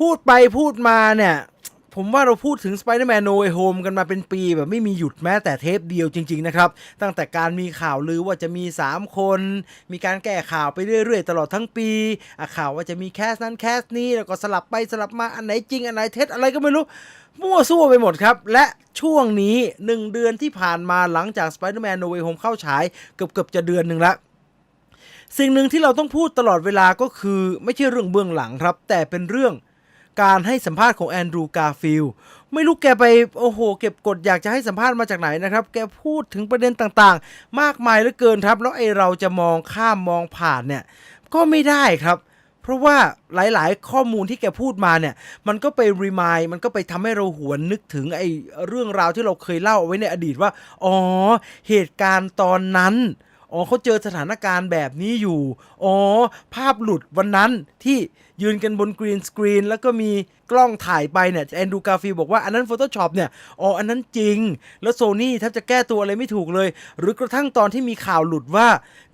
พูดไปพูดมาเนี่ย ผมว่าเราพูดถึง Spider-Man No Way Home กันมาเป็นปีแบบไม่มีหยุดแม้แต่เทปเดียวจริง ๆ นะครับ ตั้งแต่การมีข่าวลือว่าจะมี 3 คน มีการแก้ข่าวไปเรื่อย ๆ ตลอดทั้งปีอะข่าวว่าจะมีแคสนั้นแคสนี้แล้วก็สลับไปสลับมาอันไหนจริง อันไหนเท็จอะไรก็ไม่รู้ มั่วซั่วไปหมดครับ และช่วงนี้ 1 เดือนที่ผ่านมาหลังจาก Spider-Man No Way Home เข้าฉายเกือบๆจะเดือนหนึ่งละสิ่งหนึ่งที่เราต้องพูดตลอดเวลาก็คือไม่ใช่เรื่องเบื้องหลังครับ แต่เป็นเรื่อง การให้สัมภาษณ์ของแอนดรูการ์ฟิลไม่รู้แกไปโอ้โห เก็บกดอยากจะให้สัมภาษณ์มาจากไหนนะครับ แกพูดถึงประเด็นต่างๆ มากมายเหลือเกินครับ แล้วไอเราจะมองข้ามมองผ่านเนี่ยก็ไม่ได้ครับ เพราะว่าหลายๆ ข้อมูลที่แกพูดมาเนี่ย มันก็ไปรีมายมันก็ไปทำให้เราหวนนึกถึงไอ้เรื่องราวที่เราเคยเล่าเอาไว้ในอดีตว่า อ๋อ เหตุการณ์ตอนนั้นอ๋อเขาเจอสถานการณ์แบบนี้อยู่ อ๋อ ภาพหลุดวันนั้นที่ ยืนกันบนกรีนสกรีนแล้วก็มีกล้องถ่ายไปเนี่ยแอนดูกาฟิลบอกว่าอันนั้น Photoshop เนี่ยอ๋ออันนั้นจริง แล้วโซนี่แทบจะแก้ตัวอะไรไม่ถูกเลย หรือกระทั่งตอนที่มีข่าวหลุดว่า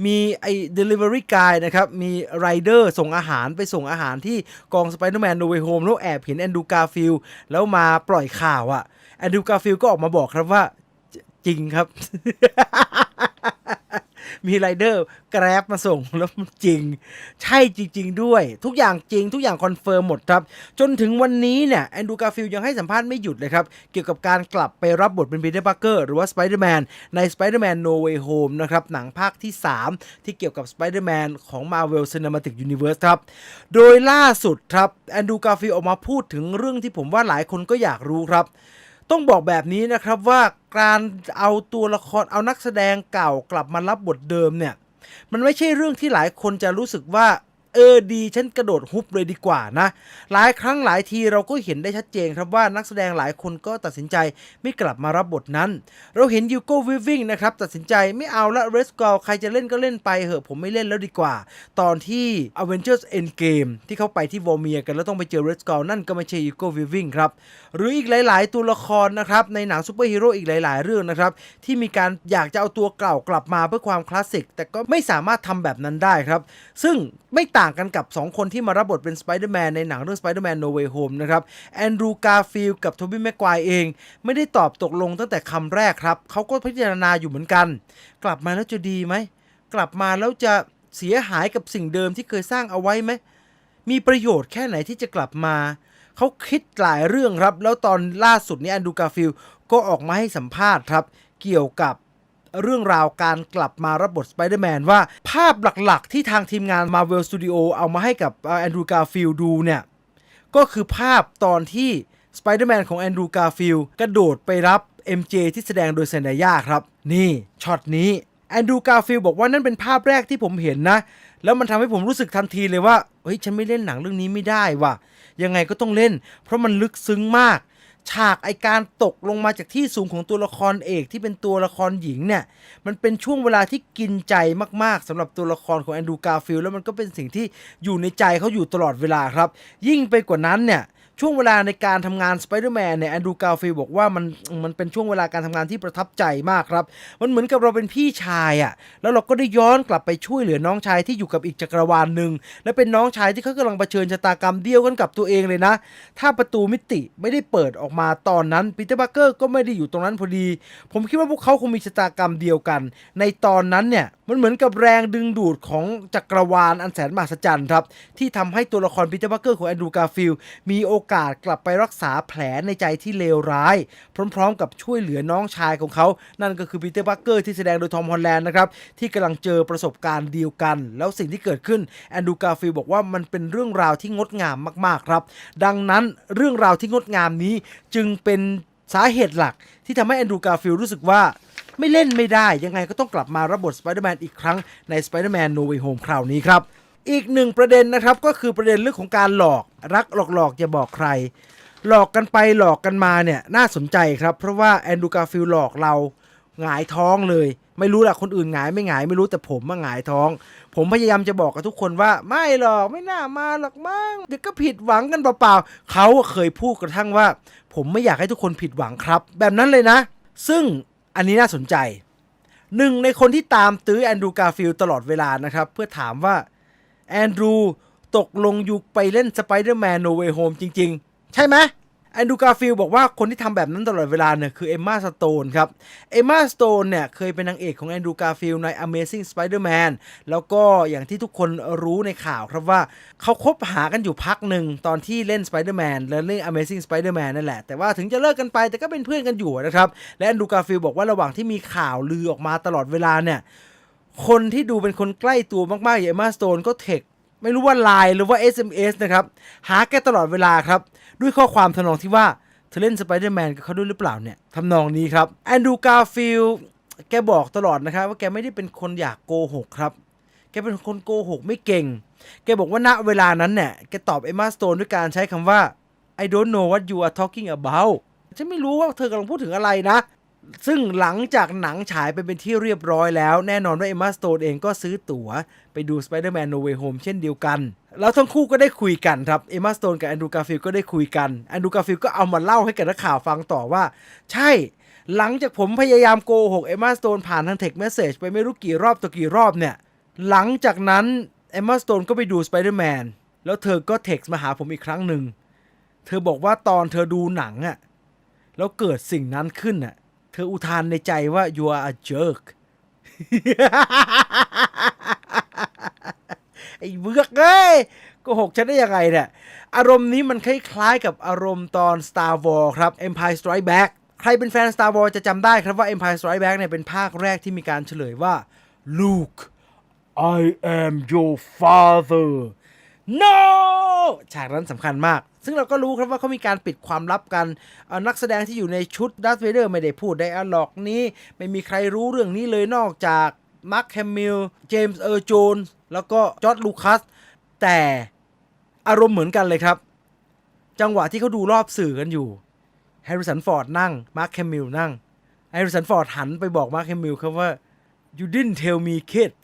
มีไอ้ delivery guy นะครับมีไรเดอร์ส่งอาหารไปส่งอาหารที่กอง Spider-Man No Way Home แล้วแอบเห็นแอนดูกาฟิลแล้วมาปล่อยข่าวอะแอนดูกาฟิลก็ออกมาบอกครับว่าจริงครับ มีไรเดอร์แกร็บมาส่งแล้วมันจริง ใช่จริง ๆ ด้วย ทุกอย่างจริง ทุกอย่างคอนเฟิร์มหมดครับ จนถึงวันนี้เนี่ยแอนดูการ์ฟิลยังให้สัมภาษณ์ไม่หยุดเลยครับ เกี่ยวกับการกลับไปรับบทเป็นปีเตอร์ a าร์เกอร์หรือว่าสไปเดอร์แมนใน Spider-Man No Way Home นะครับ หนังภาคที่ 3 ที่เกี่ยวกับ Spider-Man ของ Marvel Cinematic Universe ครับ โดยล่าสุดครับแอนดูการ์ฟิลออกมาพูดถึงเรื่องที่ผมว่าหลายคนก็อยากรู้ครับ ต้องบอกแบบนี้นะครับว่าการเอาตัวละครเอานักแสดงเก่ากลับมารับบทเดิมเนี่ย มันไม่ใช่เรื่องที่หลายคนจะรู้สึกว่า เออดีฉันกระโดดฮุบเลยดีกว่านะ หลายครั้งหลายทีเราก็เห็นได้ชัดเจนครับว่านักแสดงหลายคนก็ตัดสินใจไม่กลับมารับบทนั้น เราเห็นยูโกวิวิ่งนะครับตัดสินใจไม่เอาละเรสกอลใครจะเล่นก็เล่นไปเหอะผมไม่เล่นแล้วดีกว่า ตอนที่ Avengers Endgame ที่เขาไปที่วอร์เมียกันแล้วต้องไปเจอเรสกอลนั่นก็ไม่ใช่ยูโกวิวิ่งครับหรืออีกหลาย ๆ ตัวละครนะครับในหนังซูเปอร์ฮีโร่อีกหลาย ๆ เรื่องนะครับที่มีการอยากจะเอาตัวเก่ากลับมาเพื่อความคลาสสิกแต่ก็ไม่สามารถทำแบบนั้นได้ครับ ซึ่งไม่ต่างางกันกับ 2 คนที่มารับบทเป็นสไปเดอร์แมนในหนังเรื่อง Spider-Man No Way Home นะครับแอนดรูการ์ฟิลกับโทบี้แม็กควายเอง ไม่ได้ตอบตกลงตั้งแต่คำแรกครับเขาก็พิจารณาอยู่เหมือนกัน กลับมาแล้วจะดีไหม กลับมาแล้วจะเสียหายกับสิ่งเดิมที่เคยสร้างเอาไว้ไหมมีประโยชน์แค่ไหนที่จะกลับมาเขาคิดหลายเรื่องครับ แล้วตอนล่าสุดนี้แอนดูการ์ฟิลก็ออกมาให้สัมภาษณ์ครับ เกี่ยวกับ เรื่องราวการกลับมารับบทสไปเดอร์แมนว่าภาพหลักๆ ที่ทางทีมงาน Marvel Studio เอามาให้กับแอนดรูการ์ฟิลดูเนี่ย ก็คือภาพตอนที่สไปเดอร์แมนของแอนดรูการ์ฟิลกระโดดไปรับ MJ ที่แสดงโดยเซนดายาครับ นี่ช็อตนี้แอนดรูการ์ฟิลบอกว่านั่นเป็นภาพแรกที่ผมเห็นนะ แล้วมันทำให้ผมรู้สึกทันทีเลยว่าเฮ้ยฉันไม่เล่นหนังเรื่องนี้ไม่ได้ว่ะยังไงก็ต้องเล่น เพราะมันลึกซึ้งมาก ฉากไอการตกลงมาจากที่สูงของตัวละครเอกที่เป็นตัวละครหญิงเนี่ย มันเป็นช่วงเวลาที่กินใจมากๆสำหรับตัวละครของแอนดูการ์ฟิลแล้วมันก็เป็นสิ่งที่อยู่ในใจเขาอยู่ตลอดเวลาครับ ยิ่งไปกว่านั้นเนี่ย ช่วงเวลาในการทำงานสไปเดอร์แมนเนี่ยแอนดูกาฟิลบอกว่ามันมันเป็นช่วงเวลาการทำงานที่ประทับใจมากครับ มันเหมือนกับเราเป็นพี่ชายอะ่ะแล้วเราก็ได้ย้อนกลับไปช่วยเหลือน้องชายที่อยู่กับอีกจักรวาลหนึ่งและเป็นน้องชายที่เขากำลังเผชิญชะตากรรมเดียวกันกับตัวเองเลยนะ ถ้าประตูมิติไม่ได้เปิดออกมาตอนนั้นปีเตอร์บัคเกอร์ก็ไม่ได้อยู่ตรงนั้นพอดี ผมคิดว่าพวกเขาคงมีชะตากรรมเดียวกัน ในตอนนั้นเนี่ย มันเหมือนกับแรงดึงดูดของจักรวาลอันแสนมหัศจรรย์ครับ ที่ทำให้ตัวละครปีเตอร์บัคเกอร์ของแอนดูการ์ฟิลมีโอกาสกลับไปรักษาแผลในใจที่เลวร้าย พร้อมๆ กับช่วยเหลือน้องชายของเขา นั่นก็คือปีเตอร์บัคเกอร์ที่แสดงโดยทอมฮอลแลนด์นะครับ ที่กำลังเจอประสบการณ์เดียวกัน แล้วสิ่งที่เกิดขึ้นแอนดูการ์ฟิลบอกว่ามันเป็นเรื่องราวที่งดงามมากๆครับ ดังนั้นเรื่องราวที่งดงามนี้จึงเป็นสาเหตุหลักที่ทำให้แอนดูการ์ฟิลรู้สึกว่า ไม่เล่นไม่ได้ ยังไงก็ต้องกลับมารับบทสไปเดอร์แมนอีกครั้งใน Spider-Man No Way Home คราวนี้ครับ อีกหนึ่งประเด็นนะครับก็คือประเด็นเรื่องของการหลอกรักหลอกหลอกอย่าบอกใคร หลอกกันไปหลอกกันมาเนี่ยน่าสนใจครับ เพราะว่าแอนดูการ์ฟิลหลอกเราหงายท้องเลย ไม่รู้แหละคนอื่นหงายไม่หงายไม่รู้แต่ผมมาหงายท้อง ผมพยายามจะบอกกับทุกคนว่าไม่หรอกไม่น่ามาหรอกมั้งเดี๋ยวก็ผิดหวังกันเปล่าๆเขาเคยพูดกระทั่งว่า ผมไม่อยากให้ทุกคนผิดหวังครับ แบบนั้นเลยนะ ซึ่ง อันนี้น่าสนใจหนึ่งในคนที่ตามตื้อแอนดรูการ์ฟิลตลอดเวลานะครับ เพื่อถามว่า แอนดรูตกลงยูไปเล่นสไปเดอร์แมนโนเวโฮมจริง ๆ ใช่ไหม แอนดูการ์ฟิลบอกว่าคนที่ทำแบบนั้นตลอดเวลาเนี่ยคือเอมมาสโตนครับ เอมมาสโตนเนี่ยเคยเป็นนางเอกของแอนดูการ์ฟิลใน Amazing Spider-Man แล้วก็อย่างที่ทุกคนรู้ในข่าวครับว่าเขาคบหากันอยู่พักหนึ่งตอนที่เล่น Spider-Man และเล่น Amazing Spider-Man นั่นแหละ แต่ว่าถึงจะเลิกกันไปแต่ก็เป็นเพื่อนกันอยู่นะครับและแอนดูการ์ฟิลบอกว่าระหว่างที่มีข่าวลือออกมาตลอดเวลาเนี่ยคนที่ดูเป็นคนใกล้ตัวมากๆอย่างเอมมาสโตนก็เทค ไม่รู้ว่าไลน์หรือว่า SMS นะครับ หาแกตลอดเวลาครับ ด้วยข้อความทำนองที่ว่า เธอเล่นสไปเดอร์แมนกับเขาด้วยหรือเปล่าเนี่ยทำนองนี้ครับแอนดูการ์ฟิลแกบอกตลอดนะครับ ว่าแกไม่ได้เป็นคนอยากโกหกครับ แกเป็นคนโกหกไม่เก่ง แกบอกว่าณเวลานั้นเนี่ย แกตอบเอมมาสโตนด้วยการใช้คำว่า I don't know what you are talking about ฉันไม่รู้ว่าเธอกำลังพูดถึงอะไรนะ ซึ่งหลังจากหนังฉายไปเป็นที่เรียบร้อยแล้ว แน่นอนว่าเอมมาสโตนเองก็ซื้อตั๋ว ไปดู Spider-Man No Way Home เช่นเดียวกัน แล้วทั้งคู่ก็ได้คุยกันครับเอมมาสโตนกับแอนดูการ์ฟิลก็ได้คุยกันแอนดูการ์ฟิลก็เอามาเล่าให้กับนักข่าวฟังต่อว่า ใช่หลังจากผมพยายามโกหกเอมมาสโตนผ่านทางเทคเมสเซจไปไม่รู้กี่รอบต่อกี่รอบเนี่ย หลังจากนั้นเอมมาสโตนก็ไปดู Spider-Man แล้วเธอก็เท็กซ์มาหาผมอีกครั้งหนึ่ง เธอบอกว่าตอนเธอดูหนังอะแล้วเกิดสิ่งนั้นขึ้นน่ะ ธออุทานในใจว่า you are a jerk ไอ้เบือกเอ้ยก็หกฉันได้ยังไงเนี่ย อารมณ์นี้มันคล้ายๆกับอารมณ์ตอน Star Wars ครับ Empire Strike Back ใครเป็นแฟน Star Wars จะจำได้ครับว่า Empire Strike Back เนี่ยเป็นภาคแรกที่มีการเฉลยว่า Luke I am your father no ฉากนั้นสำคัญมาก ซึ่งเราก็รู้ครับว่าเขามีการปิดความลับกัน นักแสดงที่อยู่ในชุดดัสเวเดอร์ไม่ได้พูดไดอะล็อกนี้ ไม่มีใครรู้เรื่องนี้เลยนอกจากมาร์คแฮมมิล เจมส์เออร์โจน แล้วก็จอร์ดลูคัส แต่อารมณ์เหมือนกันเลยครับ จังหวะที่เขาดูรอบสื่อกันอยู่แฮร์ริสันฟอร์ดนั่ง มาร์คแฮมมิลนั่งแฮร์ริสันฟอร์ดหันไปบอกมาร์คแฮมมิลครับว่า you didn't tell me kid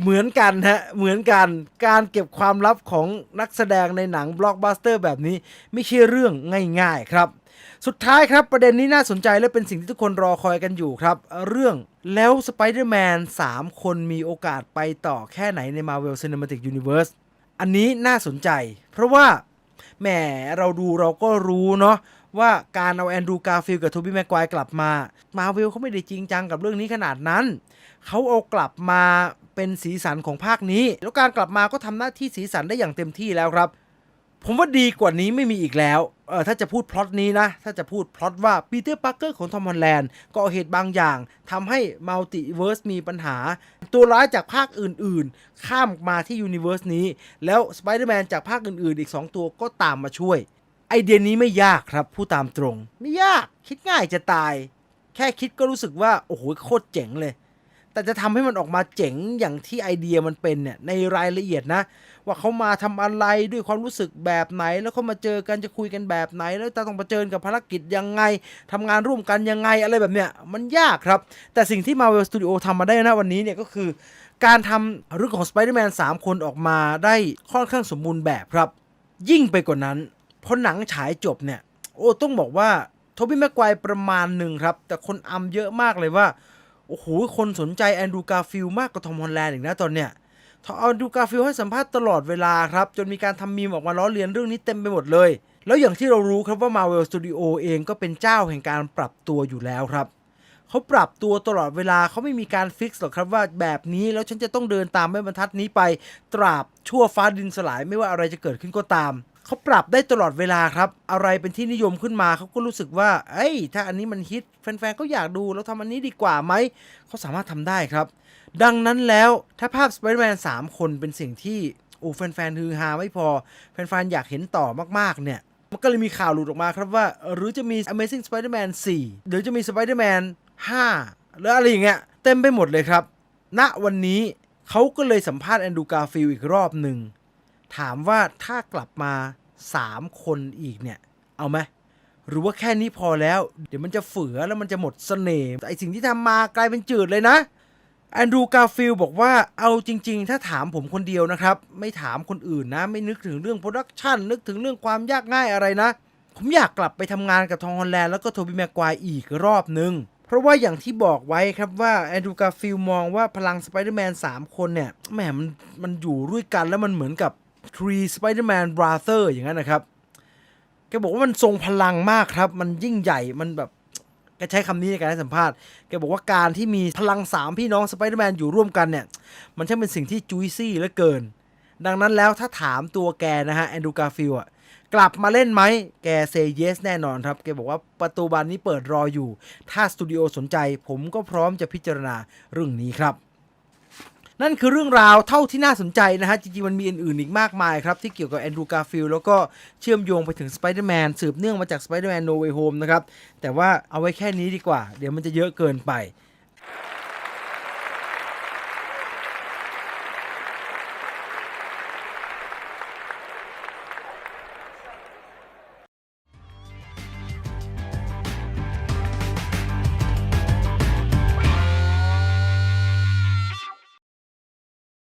เหมือนกันฮะเหมือนกันการเก็บความลับของนักแสดงในหนังบล็อกบัสเตอร์แบบนี้ไม่ใช่เรื่องง่ายๆครับ สุดท้ายครับประเด็นนี้น่าสนใจและเป็นสิ่งที่ทุกคนรอคอยกันอยู่ครับ เรื่องแล้วสไปเดอร์แมน3คนมีโอกาสไปต่อแค่ไหนใน Marvel Cinematic Universe อันนี้น่าสนใจ เพราะว่าแหมเราดูเราก็รู้เนาะว่าการเอาแอนดรูการ์ฟิลกับโทบี้แม็กควายกลับมา มาเวลเขาไม่ได้จริงจังกับเรื่องนี้ขนาดนั้น เขาเอากลับมา เป็นสีสันของภาคนี้ แล้วการกลับมาก็ทำหน้าที่สีสันได้อย่างเต็มที่แล้วครับ ผมว่าดีกว่านี้ไม่มีอีกแล้วเออถ้าจะพูดพล็อตนี้นะ ถ้าจะพูดพล็อตว่าปีเตอร์ปาร์เกอร์ของทอมฮอลแลนด์ก่อเหตุบางอย่างทำให้มัลติเวิร์สมีปัญหา ตัวร้ายจากภาคอื่นๆ ข้ามมาที่ยูนิเวิร์สนี้ แล้วสไปเดอร์แมนจากภาคอื่นๆ อีก 2 ตัวก็ตามมาช่วย ไอเดียนี้ไม่ยากครับผู้ตามตรง ไม่ยากคิดง่ายจะตาย แค่คิดก็รู้สึกว่า โอ้โหโคตรเจ๋งเลย แต่จะทำให้มันออกมาเจ๋งอย่างที่ไอเดียมันเป็นเนี่ยในรายละเอียดนะ ว่าเขามาทำอะไรด้วยความรู้สึกแบบไหน แล้วเขามาเจอกันจะคุยกันแบบไหน แล้วจะต้องมาเจอกับภารกิจยังไงทำงานร่วมกันยังไงอะไรแบบเนี้ยมันยากครับ แต่สิ่งที่ Marvel Studio ทำมาได้นะวันนี้เนี่ยก็คือ การทำเรื่องของ Spider-Man 3 คนออกมาได้ค่อนข้างสมบูรณ์แบบครับ ยิ่งไปกว่านั้นพอหนังฉายจบเนี่ยโอ้ต้องบอกว่าโทบี้แม็กควายประมาณหนึ่งครับ แต่คนอำเยอะมากเลยว่า โอ้โห คนสนใจแอนดูการ์ฟิลมากกว่าทอมฮอลแลนด์อีกนะตอนเนี้ยทอมแอนดูการ์ฟิลให้สัมภาษณ์ตลอดเวลาครับ จนมีการทำมีมออกมาล้อเลียนเรื่องนี้เต็มไปหมดเลย แล้วอย่างที่เรารู้ครับว่า Marvel Studio เองก็เป็นเจ้าแห่งการปรับตัวอยู่แล้วครับเขาปรับตัวตลอดเวลาเขาไม่มีการฟิกซ์หรอกครับว่าแบบนี้แล้วฉันจะต้องเดินตามแม่บรรทัดนี้ไป ตราบชั่วฟ้าดินสลายไม่ว่าอะไรจะเกิดขึ้นก็ตาม เขาปรับได้ตลอดเวลาครับ อะไรเป็นที่นิยมขึ้นมาเขาก็รู้สึกว่า เอ้ย ถ้าอันนี้มันฮิตแฟนๆก็อยากดูแล้วทำอันนี้ดีกว่าไหม เขาสามารถทำได้ครับ ดังนั้นแล้วถ้าภาพ Spider-Man 3คนเป็นสิ่งที่โอ้แฟนๆฮือฮาไม่พอ แฟนๆอยากเห็นต่อมากๆเนี่ย มันก็เลยมีข่าวหลุดออกมาครับว่า หรือจะมี Amazing Spider-Man 4 หรือจะมี Spider-Man 5 หรืออะไรอย่างเงี้ยเต็มไปหมดเลยครับณวันนี้เขาก็เลยสัมภาษณ์แอนดูการ์ฟิลอีกรอบหนึ่งถามว่าถ้ากลับมา 3คนอีกเนี่ย เอาไหมหรือว่าแค่นี้พอแล้ว เดี๋ยวมันจะเฝือแล้วมันจะหมดเสน่ห์ไอสิ่งที่ทำมากลายเป็นจืดเลยนะแอนดรูกาฟิลบอกว่าเอาจริง ๆ ถ้าถามผมคนเดียวนะครับ ไม่ถามคนอื่นนะ ไม่นึกถึงเรื่องโปรดักชันนึกถึงเรื่องความยากง่ายอะไรนะ ผมอยากกลับไปทำงานกับทองฮอลแลนด์แล้วก็โทบีแม็กควายอีกรอบนึง เพราะว่าอย่างที่บอกไว้ครับว่าแอนดรูกาฟิลมองว่าพลังสไปเดอร์แมน3คนเนี่ยแหมมันมันอยู่ด้วยกันแล้วมันเหมือนกับ Three Spider-Man Brother อย่างนั้นนะครับ แกบอกว่ามันทรงพลังมากครับ มันยิ่งใหญ่ มันแบบ แกใช้คำนี้ในการให้สัมภาษณ์ แกบอกว่าการที่มีพลังสามพี่น้องสไปเดอร์แมนอยู่ร่วมกันเนี่ย มันช่างเป็นสิ่งที่จุยซี่เหลือเกิน ดังนั้นแล้วถ้าถามตัวแกนะฮะแอนดูการ์ฟิลอะกลับมาเล่นไหม แกเซเยสแน่นอนครับ แกบอกว่าประตูบานนี้เปิดรออยู่ ถ้าสตูดิโอสนใจผมก็พร้อมจะพิจารณาเรื่องนี้ครับ นั่นคือเรื่องราวเท่าที่น่าสนใจนะฮะ จริงๆ มันมีอื่นๆอีกมากมายครับ ที่เกี่ยวกับแอนดรูการ์ฟิลแล้วก็เชื่อมโยงไปถึงสไปเดอร์แมนสืบเนื่องมาจากสไปเดอร์แมนโนเวย์โฮมนะครับ แต่ว่าเอาไว้แค่นี้ดีกว่า เดี๋ยวมันจะเยอะเกินไป